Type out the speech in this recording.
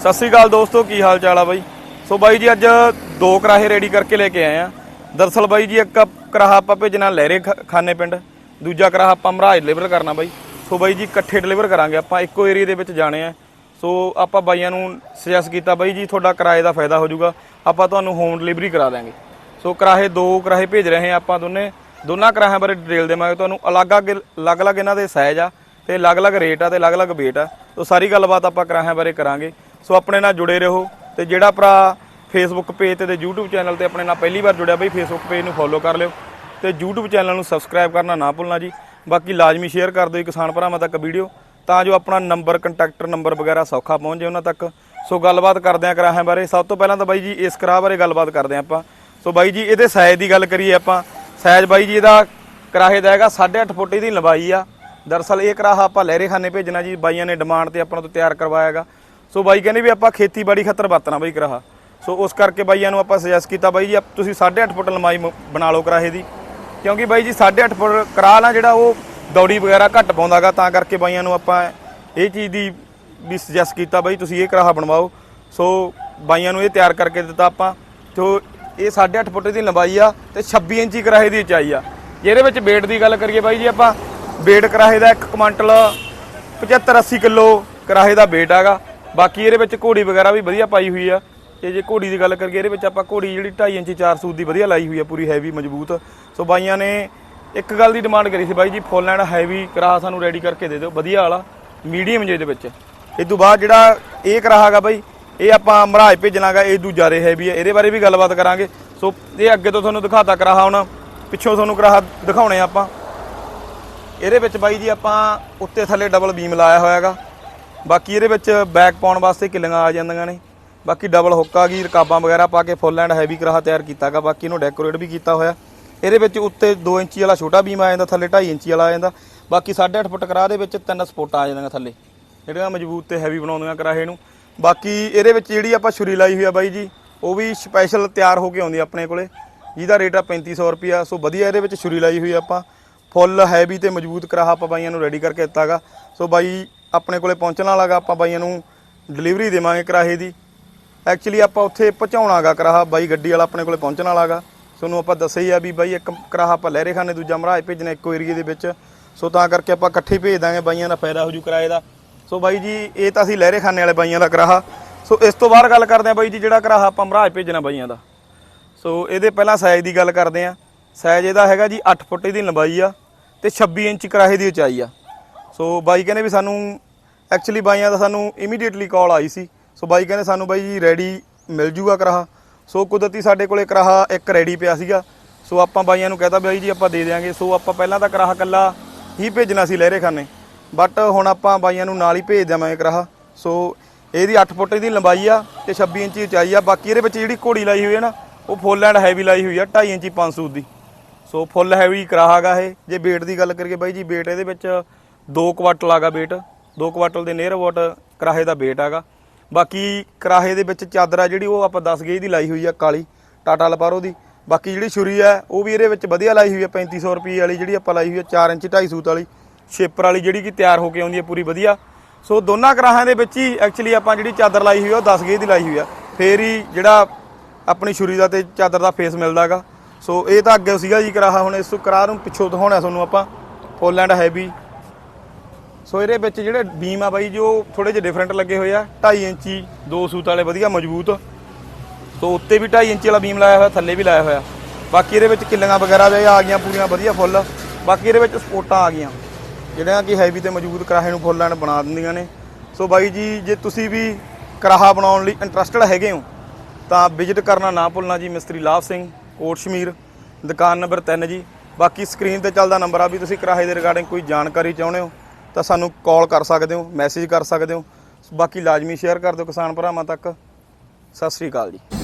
ਸਤਿ ਸ੍ਰੀ ਅਕਾਲ ਦੋਸਤੋ, ਕੀ ਹਾਲ ਚਾਲ ਆ ਬਾਈ? ਸੋ ਬਾਈ ਜੀ, ਅੱਜ ਦੋ ਕਰਾਹੇ ਰੈਡੀ ਕਰਕੇ ਲੈ ਕੇ ਆਏ ਆ। ਦਰਸਲ ਬਾਈ ਜੀ, ਇੱਕ ਕਰਾਹਾ ਆਪਾਂ ਭੇਜਣਾ ਲਹਿਰੇ ਖ- ਖਾਨੇ ਪਿੰਡ, ਦੂਜਾ ਕਰਾਹਾ ਆਪਾਂ ਮਹਾਰਾਜ ਡਿਲੀਵਰ ਕਰਨਾ ਬਾਈ। ਸੋ ਬਾਈ ਜੀ, ਇਕੱਠੇ ਡਿਲੀਵਰ ਕਰਾਂਗੇ ਆਪਾਂ, ਇੱਕੋ ਏਰੀਆ ਦੇ ਵਿੱਚ ਜਾਣੇ ਆ। ਸੋ ਆਪਾਂ ਬਾਈਆਂ ਨੂੰ ਸੁਜੈਸਟ ਕੀਤਾ ਬਾਈ ਜੀ, ਤੁਹਾਡਾ ਕਿਰਾਏ ਦਾ ਫਾਇਦਾ ਹੋ ਜਾਊਗਾ। ਆਪਾਂ ਤੁਹਾਨੂੰ ਹੋਮ ਡਿਲੀਵਰੀ ਕਰਾ ਦਾਂਗੇ ਸੋ ਕਰਾਹੇ, ਦੋ ਕਿਰਾਏ ਭੇਜ ਰਹੇ ਆ ਆਪਾਂ ਦੋਨੇ। ਦੋਨਾਂ ਕਰਾਹਿਆਂ ਬਾਰੇ ਡਿਟੇਲ ਦੇਵਾਂਗੇ ਤੁਹਾਨੂੰ। ਅਲੱਗ-ਅਲੱਗ ਅਲੱਗ-ਅਲੱਗ ਇਹਨਾਂ ਦੇ ਸਾਈਜ਼ ਆ ਤੇ ਅਲੱਗ-ਅਲੱਗ ਰੇਟ ਆ ਤੇ ਅਲੱਗ-ਅਲੱਗ ਵੇਟ ਆ। ਸੋ ਸਾਰੀ ਗੱਲਬਾਤ ਆਪਾਂ ਕਰਾਹਿਆਂ ਬਾਰੇ ਕਰਾਂਗੇ। ਸੋ ਆਪਣੇ ਨਾਲ ਜੁੜੇ ਰਹੋ ਤੇ ਜਿਹੜਾ ਭਰਾ ਫੇਸਬੁੱਕ ਪੇਜ ਤੇ ਤੇ YouTube ਚੈਨਲ ਤੇ ਆਪਣੇ ਨਾਲ ਪਹਿਲੀ ਵਾਰ ਜੁੜਿਆ ਬਈ ਫੇਸਬੁੱਕ ਪੇਜ ਨੂੰ ਫੋਲੋ ਕਰ ਲਿਓ ਤੇ YouTube ਚੈਨਲ ਨੂੰ ਸਬਸਕ੍ਰਾਈਬ ਕਰਨਾ ਨਾ ਭੁੱਲਣਾ ਜੀ। ਬਾਕੀ ਲਾਜ਼ਮੀ ਸ਼ੇਅਰ ਕਰ ਦਿਓ ਜੀ ਕਿਸਾਨ ਭਰਾਵਾਂ ਤੱਕ ਵੀਡੀਓ ਤਾਂ ਜੋ ਆਪਣਾ ਨੰਬਰ ਕੰਟੈਕਟਰ ਨੰਬਰ ਵਗੈਰਾ ਸੌਖਾ ਪਹੁੰਚ ਜਾਏ ਉਹਨਾਂ ਤੱਕ। ਸੋ ਗੱਲਬਾਤ ਕਰਦੇ ਆਂ ਕਰਾਹਾਂ ਬਾਰੇ। ਸਭ ਤੋਂ ਪਹਿਲਾਂ ਤਾਂ ਬਾਈ ਜੀ, ਇਸ ਕਰਾਹ ਬਾਰੇ ਗੱਲਬਾਤ ਕਰਦੇ ਆਂ ਆਪਾਂ। ਸੋ ਬਾਈ ਜੀ, ਇਹਦੇ ਸਾਈਜ਼ ਦੀ ਗੱਲ ਕਰੀਏ ਆਪਾਂ। ਸਾਈਜ਼ ਬਾਈ ਜੀ, ਇਹਦਾ ਕਰਾਹੇ ਦਾ ਹੈਗਾ 8.5 ਫੁੱਟ ਦੀ ਲੰਬਾਈ ਆ। ਦਰਅਸਲ ਇਹ ਕਰਾਹਾ ਆਪਾਂ ਲਹਿਰੇ ਖਾਨੇ ਭੇਜਣਾ ਜੀ। ਬਾਈਆਂ ਨੇ ਡਿਮਾਂਡ ਤੇ ਆਪਾਂ ਤੋਂ ਤਿਆਰ ਕਰਵਾਇਆਗਾ ਸੋ ਬਾਈ ਕਹਿੰਦੇ ਵੀ ਆਪਾਂ ਖੇਤੀਬਾੜੀ ਖਤਰ ਵਰਤਣਾ ਬਾਈ ਕਰਾਹਾ। ਸੋ ਉਸ ਕਰਕੇ ਬਾਈਆਂ ਨੂੰ ਆਪਾਂ ਸੁਜੈਸਟ ਕੀਤਾ ਬਾਈ ਜੀ, ਆਪ- ਤੁਸੀਂ 8.5 ਫੁੱਟ ਲੰਬਾਈ ਮ- ਬਣਾ ਲਓ ਕਰਾਹੇ ਦੀ। ਕਿਉਂਕਿ ਬਾਈ ਜੀ 8.5 ਫੁੱਟ ਕਰਾਹ ਨਾ ਜਿਹੜਾ ਉਹ ਦੌੜੀ ਵਗੈਰਾ ਘੱਟ ਪਾਉਂਦਾਗਾ ਤਾਂ ਕਰਕੇ ਬਾਈਆਂ ਨੂੰ ਆਪਾਂ ਇਹ ਚੀਜ਼ ਦੀ ਵੀ ਸੁਜੈਸਟ ਕੀਤਾ ਬਾਈ, ਤੁਸੀਂ ਇਹ ਕਰਾਹਾ ਬਣਵਾਓ। ਸੋ ਬਾਈਆਂ ਨੂੰ ਇਹ ਤਿਆਰ ਕਰਕੇ ਦਿੱਤਾ ਆਪਾਂ। ਜੋ ਇਹ 8.5 ਫੁੱਟ ਦੀ ਲੰਬਾਈ ਆ ਤੇ 26 ਇੰਚੀ ਕਰਾਹੇ ਦੀ ਉਚਾਈ ਆ। ਜਿਹਦੇ ਵਿੱਚ weight ਦੀ ਗੱਲ ਕਰੀਏ ਬਾਈ ਜੀ ਆਪਾਂ, weight ਕਰਾਹੇ ਦਾ 1 ਕੁਆਂਟਲ 75 80 ਕਿਲੋ ਕਰਾਹੇ ਦਾ weight ਹੈਗਾ। ਬਾਕੀ ਇਹਦੇ ਵਿੱਚ ਘੋੜੀ ਵਗੈਰਾ ਵੀ ਵਧੀਆ ਪਾਈ ਹੋਈ ਆ। ਤੇ ਜੇ ਘੋੜੀ ਦੀ ਗੱਲ ਕਰੀਏ, ਇਹਦੇ ਵਿੱਚ ਆਪਾਂ ਘੋੜੀ ਜਿਹੜੀ 2.5 ਇੰਚੀ 4 ਸੂਤ ਦੀ ਵਧੀਆ ਲਾਈ ਹੋਈ ਆ, ਪੂਰੀ ਹੈਵੀ ਮਜ਼ਬੂਤ। ਸੋ ਬਾਈਆਂ ਨੇ ਇੱਕ ਗੱਲ ਦੀ ਡਿਮਾਂਡ ਕਰੀ ਸੀ ਬਾਈ ਜੀ ਫੁੱਲ ਐਂਡ ਹੈਵੀ ਕਰਾਹਾ ਸਾਨੂੰ ਰੈਡੀ ਕਰਕੇ ਦੇ ਦਿਓ, ਵਧੀਆ ਵਾਲਾ ਮੀਡੀਅਮ ਜੇ ਦੇ ਵਿੱਚ। ਇਸ ਤੋਂ ਬਾਅਦ ਜਿਹੜਾ ਇਹ ਕਰਾਹਾਗਾ ਬਾਈ, ਇਹ ਆਪਾਂ ਮਹਾਰਾਜ ਭੇਜਣਾਗਾ ਇਹ ਦੂਜਾ ਰੇ ਹੈਵੀ ਹੈ ਇਹਦੇ ਬਾਰੇ ਵੀ ਗੱਲਬਾਤ ਕਰਾਂਗੇ। ਸੋ ਇਹ ਅੱਗੇ ਤੋਂ ਤੁਹਾਨੂੰ ਦਿਖਾਤਾ ਕਰਾਹਾ ਹੁਣ, ਪਿੱਛੋਂ ਤੁਹਾਨੂੰ ਕਰਾਹਾ ਦਿਖਾਉਣੇ ਆਪਾਂ। ਇਹਦੇ ਵਿੱਚ ਬਾਈ ਜੀ ਆਪਾਂ ਉੱਤੇ ਥੱਲੇ ਡਬਲ ਬੀਮ ਲਾਇਆ ਹੋਇਆਗਾ ਬਾਕੀ ਇਹਦੇ ਵਿੱਚ ਬੈਕ ਪਾਉਣ ਵਾਸਤੇ ਕਿੱਲੀਆਂ ਆ ਜਾਂਦੀਆਂ ਨੇ। ਬਾਕੀ ਡਬਲ ਹੁੱਕ ਆ ਗਈ, ਰਕਾਬਾਂ ਵਗੈਰਾ ਪਾ ਕੇ ਫੁੱਲ ਐਂਡ ਹੈਵੀ ਕਰਾਹਾ ਤਿਆਰ ਕੀਤਾਗਾ। ਬਾਕੀ ਇਹਨੂੰ ਡੈਕੋਰੇਟ ਵੀ ਕੀਤਾ ਹੋਇਆ। ਇਹਦੇ ਵਿੱਚ ਉੱਤੇ 2 ਇੰਚੀ ਵਾਲਾ ਛੋਟਾ ਬੀਮ ਆ ਜਾਂਦਾ, ਥੱਲੇ 2.5 ਇੰਚੀ ਵਾਲਾ ਆ ਜਾਂਦਾ। ਬਾਕੀ 8.5 ਫੁੱਟ ਕਰਾਹ ਦੇ ਵਿੱਚ ਤਿੰਨ ਸਪੋਰਟਾਂ ਆ ਜਾਂਦੀਆਂ ਥੱਲੇ। ਜਿਹੜੀਆਂ ਮਜ਼ਬੂਤ ਤੇ ਹੈਵੀ ਬਣਾਉਂਦੀਆਂ ਕਰਾਹੇ ਨੂੰ। ਬਾਕੀ ਇਹਦੇ ਵਿੱਚ ਜਿਹੜੀ ਆਪਾਂ ਛੁਰੀ ਲਾਈ ਹੋਈ ਆ ਬਾਈ ਜੀ, ਉਹ ਵੀ ਸਪੈਸ਼ਲ ਤਿਆਰ ਹੋ ਕੇ ਆਉਂਦੀ ਆਪਣੇ ਕੋਲੇ। ਜਿਹਦਾ ਰੇਟ ਆ 3500 ਰੁਪਿਆ ਸੋ ਵਧੀਆ ਇਹਦੇ ਵਿੱਚ ਛੁਰੀ ਲਾਈ ਹੋਈ ਆਪਾਂ। ਫੁੱਲ ਹੈਵੀ ਤੇ ਮਜ਼ਬੂਤ ਕਰਾਹਾ ਆਪਾਂ ਬਾਈਆਂ ਨੂੰ ਰੈਡੀ ਕਰਕੇ ਦਿੱਤਾਗਾ। ਸੋ ਬਾਈ ਆਪਣੇ ਕੋਲੇ ਪਹੁੰਚਣ ਵਾਲਾਗਾ ਆਪਾਂ ਬਾਈਆਂ ਨੂੰ ਡਿਲੀਵਰੀ ਦੇਵਾਂਗੇ ਕਿਰਾਏ ਦੀ। ਐਕਚੁਅਲੀ ਆਪਾਂ ਉੱਥੇ ਪਹੁੰਚਾਉਣਾਗਾ ਕਰਾਹਾ, ਬਾਈ ਗੱਡੀ ਵਾਲਾ ਆਪਣੇ ਕੋਲੇ ਪਹੁੰਚਣ ਵਾਲਾਗਾ ਤੁਹਾਨੂੰ ਆਪਾਂ ਦੱਸਿਆ ਹੀ ਆ ਵੀ ਬਾਈ ਇੱਕ ਕਰਾਹਾ ਆਪਾਂ ਲਹਿਰੇ ਖਾਨੇ, ਦੂਜਾ ਮਹਾਰਾਜ ਭੇਜਣਾ ਇੱਕੋ ਏਰੀਏ ਦੇ ਵਿੱਚ। ਸੋ ਤਾਂ ਕਰਕੇ ਆਪਾਂ ਇਕੱਠੇ ਭੇਜ ਦਾਂਗੇ ਬਾਈਆਂ ਦਾ ਫਾਇਦਾ ਹੋ ਜੂ ਕਿਰਾਏ ਦਾ। ਸੋ ਬਾਈ ਜੀ, ਇਹ ਤਾਂ ਅਸੀਂ ਲਹਿਰੇ ਖਾਨੇ ਵਾਲੇ ਬਾਈਆਂ ਦਾ ਕਰਾਹਾ। ਸੋ ਇਸ ਤੋਂ ਬਾਅਦ ਗੱਲ ਕਰਦੇ ਆ ਬਾਈ ਜੀ, ਜਿਹੜਾ ਕਰਾਹਾ ਆਪਾਂ ਮਹਾਰਾਜ ਭੇਜਣਾ ਬਾਈਆਂ ਦਾ। ਸੋ ਇਹਦੇ ਪਹਿਲਾਂ ਸਾਈਜ਼ ਦੀ ਗੱਲ ਕਰਦੇ ਆ। ਸਾਈਜ਼ ਇਹਦਾ ਹੈਗਾ ਜੀ 8 ਫੁੱਟ ਦੀ ਲੰਬਾਈ ਆ ਤੇ 26 ਇੰਚ ਕਿਰਾਹੇ ਦੀ ਉਚਾਈ ਆ। ਸੋ ਬਾਈ ਕਹਿੰਦੇ ਵੀ ਸਾਨੂੰ ਐਕਚੁਅਲੀ ਬਾਈਆਂ ਦਾ ਸਾਨੂੰ ਇਮੀਡੀਏਟਲੀ ਕਾਲ ਆਈ ਸੀ। ਸੋ ਬਾਈ ਕਹਿੰਦੇ ਸਾਨੂੰ ਬਾਈ ਜੀ ਰੈਡੀ ਮਿਲ ਜੂਗਾ ਕਰਾਹਾ। ਸੋ ਕੁਦਰਤੀ ਸਾਡੇ ਕੋਲੇ ਕਰਾਹਾ ਇੱਕ ਰੈਡੀ ਪਿਆ ਸੀਗਾ। ਸੋ ਆਪਾਂ ਬਾਈਆਂ ਨੂੰ ਕਹਤਾ ਬਾਈ ਜੀ ਆਪਾਂ ਦੇ ਦਿਆਂਗੇ। ਸੋ ਆਪਾਂ ਪਹਿਲਾਂ ਤਾਂ ਕਰਾਹਾ ਕੱਲਾ ਹੀ ਭੇਜਣਾ ਸੀ ਲਹਿਰੇ ਖਾਨੇ ਬਟ ਹੁਣ ਆਪਾਂ ਬਾਈਆਂ ਨੂੰ ਨਾਲ ਹੀ ਭੇਜ ਦੇਵਾਂਗੇ ਕਰਾਹਾ। ਸੋ ਇਹਦੀ 8 ਫੁੱਟ ਦੀ ਲੰਬਾਈ ਆ ਤੇ 26 ਇੰਚੀ ਉਚਾਈ ਆ। ਬਾਕੀ ਇਹਦੇ ਵਿੱਚ ਜਿਹੜੀ ਘੋੜੀ ਲਾਈ ਹੋਈ ਹੈ ਨਾ, ਉਹ ਫੁੱਲ ਐਂਡ ਹੈਵੀ ਲਾਈ ਹੋਈ ਆ 2.5 ਇੰਚੀ 500 ਦੀ। ਸੋ ਫੁੱਲ ਹੈਵੀ ਕਰਾਹਾਗਾ ਇਹ। ਜੇ weight ਦੀ ਗੱਲ ਕਰੀਏ ਬਾਈ ਜੀ, weight ਇਹਦੇ ਵਿੱਚ 2 ਕੁਆਟਲ ਆਗਾ weight 2 ਕੁਆਟਲ ਦੇ ਨੀਅਰ ਅਬਾਊਟ ਕਰਾਹੇ ਦਾ weight ਆਗਾ। ਬਾਕੀ ਕਰਾਹੇ ਦੇ ਵਿੱਚ ਚਾਦਰ ਆ ਜਿਹੜੀ ਉਹ ਆਪਾਂ 10 ਗੇਜ ਦੀ ਲਾਈ ਹੋਈ ਆ, ਕਾਲੀ, ਟਾਟਾ ਲਪਾਰੋ ਦੀ। ਬਾਕੀ ਜਿਹੜੀ ਛੁਰੀ ਆ, ਉਹ ਵੀ ਇਹਦੇ ਵਿੱਚ ਵਧੀਆ ਲਾਈ ਹੋਈ ਆ 3500 ਰੁਪਏ ਵਾਲੀ ਜਿਹੜੀ ਆਪਾਂ ਲਾਈ ਹੋਈ ਆ 4 ਇੰਚ 2.5 ਸੂਤ ਵਾਲੀ। ਸ਼ੇਪਰ ਵਾਲੀ ਜਿਹੜੀ ਕਿ ਤਿਆਰ ਹੋ ਕੇ ਆਉਂਦੀ ਆ, ਪੂਰੀ ਵਧੀਆ। ਸੋ ਦੋਨਾਂ ਕਰਾਹਾਂ ਦੇ ਵਿੱਚ ਹੀ ਐਕਚੁਅਲੀ ਆਪਾਂ ਜਿਹੜੀ ਚਾਦਰ ਲਾਈ ਹੋਈ ਆ, ਉਹ 10 ਗੇਜ ਦੀ ਲਾਈ ਹੋਈ ਆ। ਫੇਰ ਹੀ ਜਿਹੜਾ ਆਪਣੀ ਛੁਰੀ ਦਾ ਤੇ ਚਾਦਰ ਦਾ ਫੇਸ ਮਿਲਦਾਗਾ ਸੋ ਇਹ ਤਾਂ ਅੱਗੇ ਸੀਗਾ ਜੀ ਕਰਾਹਾ, ਹੁਣ ਇਸ ਤੋਂ ਕਰਾਹ ਨੂੰ ਪਿੱਛੋਂ ਦਿਖਾਉਣਾ ਤੁਹਾਨੂੰ ਆਪਾਂ। ਫੁੱਲ ਐਂਡ ਹੈਵੀ ਸੋ ਇਹਦੇ ਵਿੱਚ ਜਿਹੜੇ ਬੀਮ ਆ ਬਾਈ ਜੋ ਥੋੜੇ ਜਿਹੇ ਡਿਫਰੈਂਟ ਲੱਗੇ ਹੋਏ ਆ। 2.5 ਇੰਚੀ, ਦੋ ਸੂਤ ਵਾਲੇ ਵਧੀਆ ਮਜ਼ਬੂਤ। ਸੋ ਉੱਤੇ ਵੀ 2.5 ਇੰਚੀ ਵਾਲਾ ਬੀਮ ਲਾਇਆ ਹੋਇਆ, ਥੱਲੇ ਵੀ ਲਾਇਆ ਹੋਇਆ। ਬਾਕੀ ਇਹਦੇ ਵਿੱਚ ਕਿੱਲੀਆਂ ਵਗੈਰਾ ਵੀ ਆ ਗਈਆਂ, ਪੂਰੀਆਂ ਵਧੀਆ ਫੁੱਲ। ਬਾਕੀ ਇਹਦੇ ਵਿੱਚ ਸਪੋਰਟਾਂ ਆ ਗਈਆਂ। ਜਿਹੜੀਆਂ ਕਿ ਹੈਵੀ ਤੇ ਮਜ਼ਬੂਤ ਕਰਾਹੇ ਨੂੰ ਫੁੱਲਾਂ ਐਂਡ ਬਣਾ ਦਿੰਦੀਆਂ ਨੇ। ਸੋ ਬਾਈ ਜੀ, ਜੇ ਤੁਸੀਂ ਵੀ ਕਰਾਹਾ ਬਣਾਉਣ ਲਈ ਇੰਟਰਸਟਡ ਹੈਗੇ ਹੋ, ਤਾਂ ਵਿਜ਼ਿਟ ਕਰਨਾ ਨਾ ਭੁੱਲਣਾ ਜੀ, ਮਿਸਤਰੀ ਲਾਭ ਸਿੰਘ ਕੋਟ ਸ਼ਮੀਰ ਦੁਕਾਨ ਨੰਬਰ 3 ਜੀ। ਬਾਕੀ ਸਕਰੀਨ ਤੇ ਚੱਲਦਾ ਨੰਬਰ ਆ ਵੀ ਤੁਸੀਂ ਕਿਰਾਏ ਦੇ ਰਿਗਾਰਡਿੰਗ ਕੋਈ ਜਾਣਕਾਰੀ ਚਾਹੁੰਦੇ ਹੋ ਤਾਂ ਸਾਨੂੰ ਕਾਲ ਕਰ ਸਕਦੇ ਹੋ ਮੈਸੇਜ ਕਰ ਸਕਦੇ ਹੋ। ਬਾਕੀ ਲਾਜ਼ਮੀ ਸ਼ੇਅਰ ਕਰ ਦਿਓ ਕਿਸਾਨ ਭਰਾਵਾਂ ਤੱਕ। ਸਤਿ ਸ੍ਰੀ ਅਕਾਲ ਜੀ।